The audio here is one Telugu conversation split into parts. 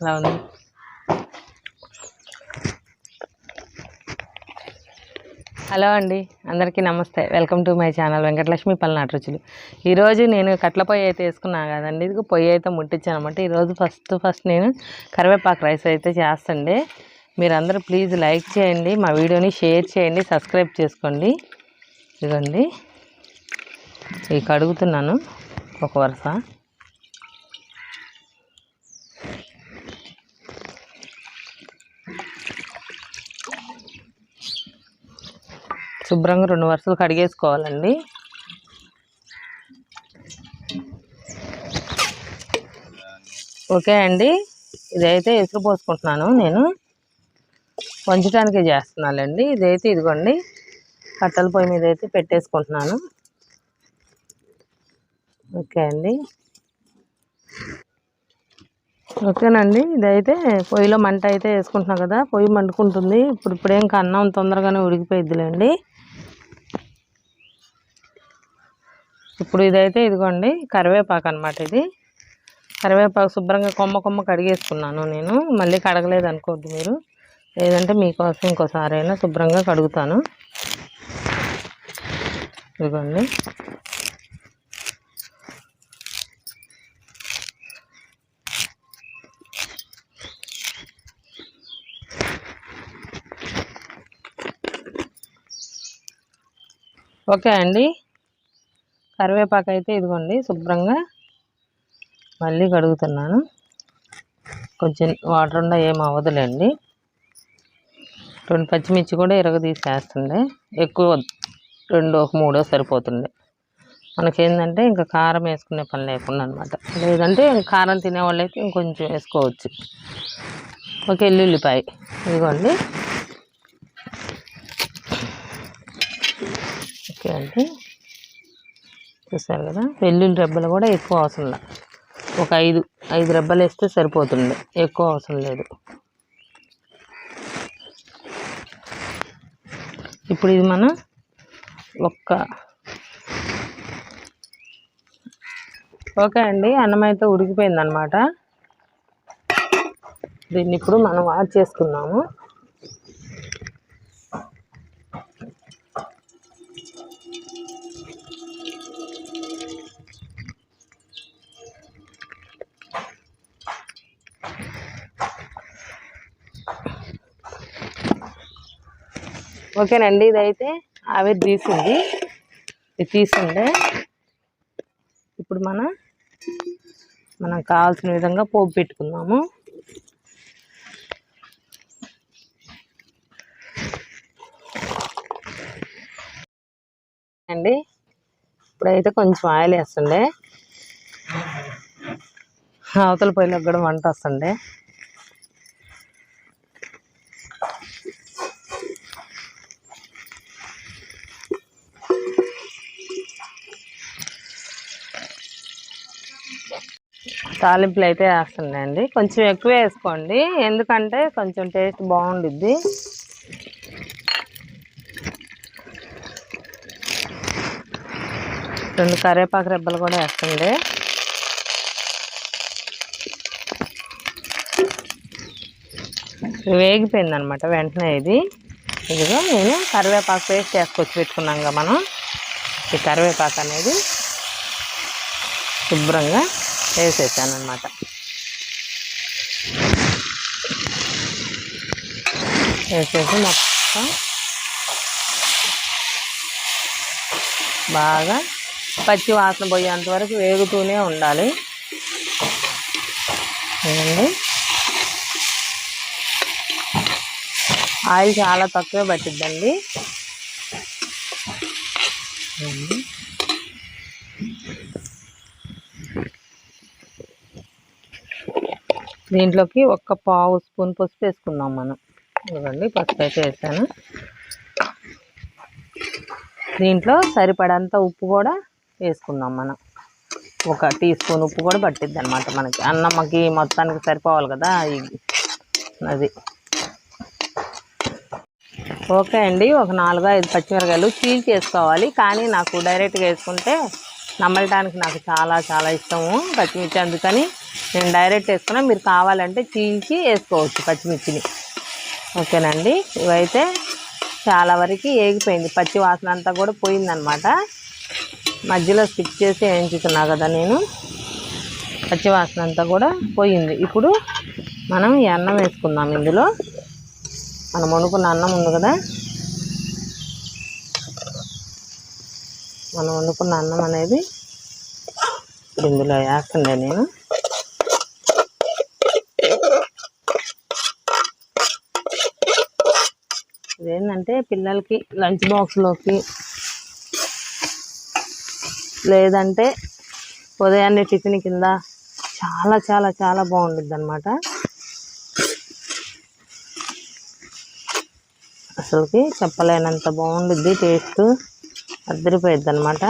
అలా ఉంది హలో అండి అందరికీ నమస్తే. Welcome to my channel Venkatalakshmi Palnati రుచులు. ఈరోజు నేను కట్ల పొయ్యి అయితే వేసుకున్నాను కదండి ఇది పొయ్యి అయితే ముట్టించాను అనమాట ఈరోజు ఫస్ట్ ఫస్ట్ నేను కరివేపాకు రైస్ అయితే చేస్తండి. మీరందరూ ప్లీజ్ లైక్ చేయండి మా వీడియోని షేర్ చేయండి సబ్స్క్రైబ్ చేసుకోండి. ఇదిగోండి. ఇవి కడుగుతున్నాను ఒక వరుస. శుభ్రంగా రెండు వరుసలు కడిగేసుకోవాలండి. ఓకే అండి. ఇదైతే ఎసురు పోసుకుంటున్నాను నేను. వంచడానికే చేస్తున్నానండి. ఇదైతే ఇదిగోండి. కట్టెల పొయ్యి మీద అయితే పెట్టేసుకుంటున్నాను. ఓకే అండి. ఓకేనండి. ఇదైతే పొయ్యిలో మంట అయితే వేసుకుంటున్నాం కదా. పొయ్యి మండుకుంటుంది. ఇప్పుడు ఇప్పుడేం అన్నం తొందరగానే ఉడికిపోయిద్దిలేండి. ఇప్పుడు ఇదైతే ఇదిగోండి కరివేపాకు అనమాట ఇది. కరివేపాకు శుభ్రంగా కొమ్మ కొమ్మ కడిగేసుకున్నాను నేను. మళ్ళీ కడగలేదు అనుకోవద్దు మీరు. లేదంటే మీకోసం ఇంకోసారి అయినా శుభ్రంగా కడుగుతాను. ఇదిగోండి. ఓకే అండి. కరివేపాకు అయితే ఇదిగోండి శుభ్రంగా మళ్ళీ కడుగుతున్నాను. కొంచెం వాటర్ ఉండా ఏం అవ్వదులేండి. రెండు పచ్చిమిర్చి కూడా ఇరగ తీసేస్తుండే ఎక్కువ రెండో రెండు ఒక మూడో సరిపోతుండే మనకేంటంటే ఇంకా కారం వేసుకునే పని లేకుండా అనమాట లేదంటే కారం తినేవాళ్ళు అయితే ఇంకొంచెం వేసుకోవచ్చు. ఒక ఎల్లుల్లిపాయ ఇదిగోండి. ఓకే అండి. చూసారు కదా? వెల్లుల్లి రెబ్బలు కూడా ఎక్కువ అవసరం లేదు. ఒక ఐదు ఐదు రెబ్బలు వేస్తే సరిపోతుంది. ఎక్కువ అవసరం లేదు. ఇప్పుడు ఇది మనం ఒక్క ఓకే అండి అన్నం అయితే ఉడికిపోయింది అనమాట దీన్ని ఇప్పుడు మనం వాష్ చేసుకున్నాము ఓకేనండి ఇదైతే ఆవిరి తీసింది. ఇది తీసిండే ఇప్పుడు మన మనకు కావాల్సిన విధంగా పోపు పెట్టుకుందాము. అండి ఇప్పుడైతే కొంచెం ఆయిల్ వేస్తుండే. అవతల పొయ్యిలోకి కూడా వంట వస్తుండే. తాలింపులు అయితే వేస్తున్నాయండి. కొంచెం ఎక్కువ వేసుకోండి. ఎందుకంటే కొంచెం టేస్ట్ బాగుండుద్ది. రెండు కరివేపాకు రెబ్బలు కూడా వేస్తుండే వేగిపోయింది అనమాట వెంటనే ఇది. ఇదిగో నేను కరివేపాకు పేస్ట్ వేసుకొచ్చి పెట్టుకున్నాం మనం. ఈ కరివేపాకు అనేది శుభ్రంగా వేసేసాను అనమాట వేసేసి మొత్తం బాగా పచ్చి వాసన పోయేంత వరకు వేగుతూనే ఉండాలి. చూడండి ఆయిల్ చాలా తక్కువే పట్టిద్దండి. దీంట్లోకి ఒక్క పావు స్పూన్ పసుపు వేసుకుందాం మనం. ఇవ్వండి పసుపు అయితే వేసాను. దీంట్లో సరిపడంత ఉప్పు కూడా వేసుకుందాం మనం. ఒక టీ స్పూన్ ఉప్పు కూడా పట్టిద్ది అనమాట మనకి అన్నమ్మకి మొత్తానికి సరిపోవాలి కదా అది. ఓకే అండి ఒక నాలుగు ఐదు పచ్చిమిరకాయలు చీల్ చేసుకోవాలి. కానీ నాకు డైరెక్ట్గా వేసుకుంటే నమ్మలటానికి నాకు చాలా చాలా ఇష్టము పచ్చిమిర్చి. అందుకని నేను డైరెక్ట్ వేసుకున్నా. మీరు కావాలంటే చీల్చి వేసుకోవచ్చు పచ్చిమిర్చిని. ఓకేనండి? ఇవైతే చాలా వరకు ఏగిపోయింది. పచ్చి వాసన అంతా కూడా పోయిందనమాట. మధ్యలో స్కిప్ చేసి వేయించుతున్నా కదా నేను. పచ్చి వాసన అంతా కూడా పోయింది. ఇప్పుడు మనం ఈ అన్నం వేసుకుందాం ఇందులో. మనం వండుకున్న అన్నం ఉంది కదా? మనం వండుకున్న అన్నం అనేది ఇప్పుడు ఇందులో వేస్తుండే నేను. ఇదేంటంటే పిల్లలకి లంచ్ బాక్స్లోకి లేదంటే ఉదయాన్నే టిఫిన్ కింద చాలా చాలా చాలా బాగుంటుంది అనమాట అసలుకి చెప్పలేనంత బాగుండుద్ది టేస్ట్. అద్దరిపోయిద్ది అనమాట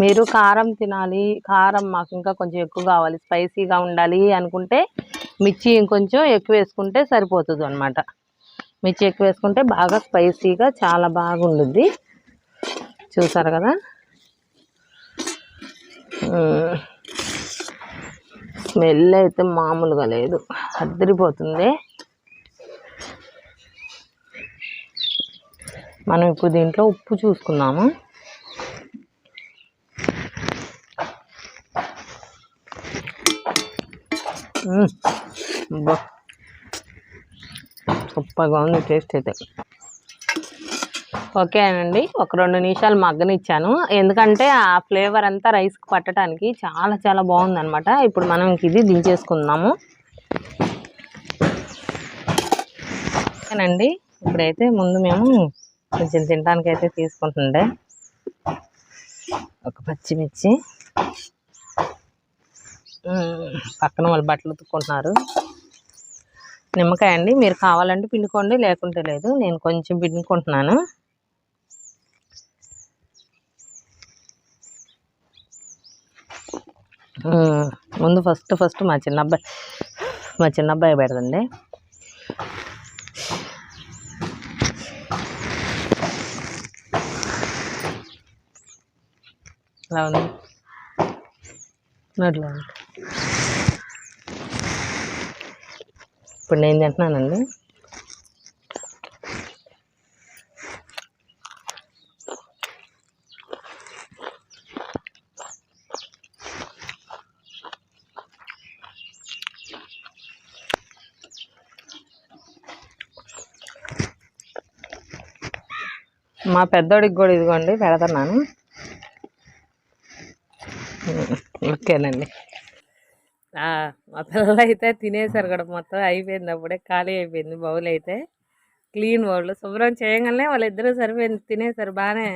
మీరు కారం తినాలి. కారం మాకు ఇంకా కొంచెం ఎక్కువ కావాలి. స్పైసీగా ఉండాలి అనుకుంటే మిర్చి ఇంకొంచెం ఎక్కువ వేసుకుంటే సరిపోతుంది అనమాట మిర్చి ఎక్కువ వేసుకుంటే బాగా స్పైసీగా చాలా బాగుండుద్ది. చూసారు కదా? స్మెల్ అయితే మామూలుగా లేదు. అద్దరిపోతుంది మనం ఇప్పుడు దీంట్లో ఉప్పు చూసుకున్నాము సూపర్గా ఉంది టేస్ట్ అయితే. ఓకే అండి ఒక రెండు నిమిషాలు మగ్గనిచ్చాను. ఎందుకంటే ఆ ఫ్లేవర్ అంతా రైస్కి పట్టడానికి చాలా చాలా బాగుందనమాట ఇప్పుడు మనం ఇది దించేసుకుందాము. ఓకేనండి ఇప్పుడైతే ముందు మేము కొంచెం తినడానికి అయితే తీసుకుంటుండే. ఒక పచ్చిమిర్చి. పక్కన వాళ్ళు బట్టలు ఉతుక్కుంటున్నారు. నిమ్మకాయ అండి. మీరు కావాలంటే పిండుకోండి లేకుంటే లేదు. నేను కొంచెం పిండుకుంటున్నాను. ముందు ఫస్ట్ ఫస్ట్ మా చిన్న అబ్బాయి మా చిన్న అబ్బాయి పెడదండి అవును ఇప్పుడు నేను తింటున్నానండి. మా పెద్దోడికి కూడా ఇదిగోండి పెడుతున్నాను. ఓకేనండి. మా పిల్లలు అయితే తినేసారు కూడా మొత్తం అయిపోయింది అప్పుడే ఖాళీ అయిపోయింది బౌల్ అయితే. క్లీన్ బౌల్ శుభ్రం చేయగానే వాళ్ళిద్దరూ సరిపోయింది తినేసారు బాగానే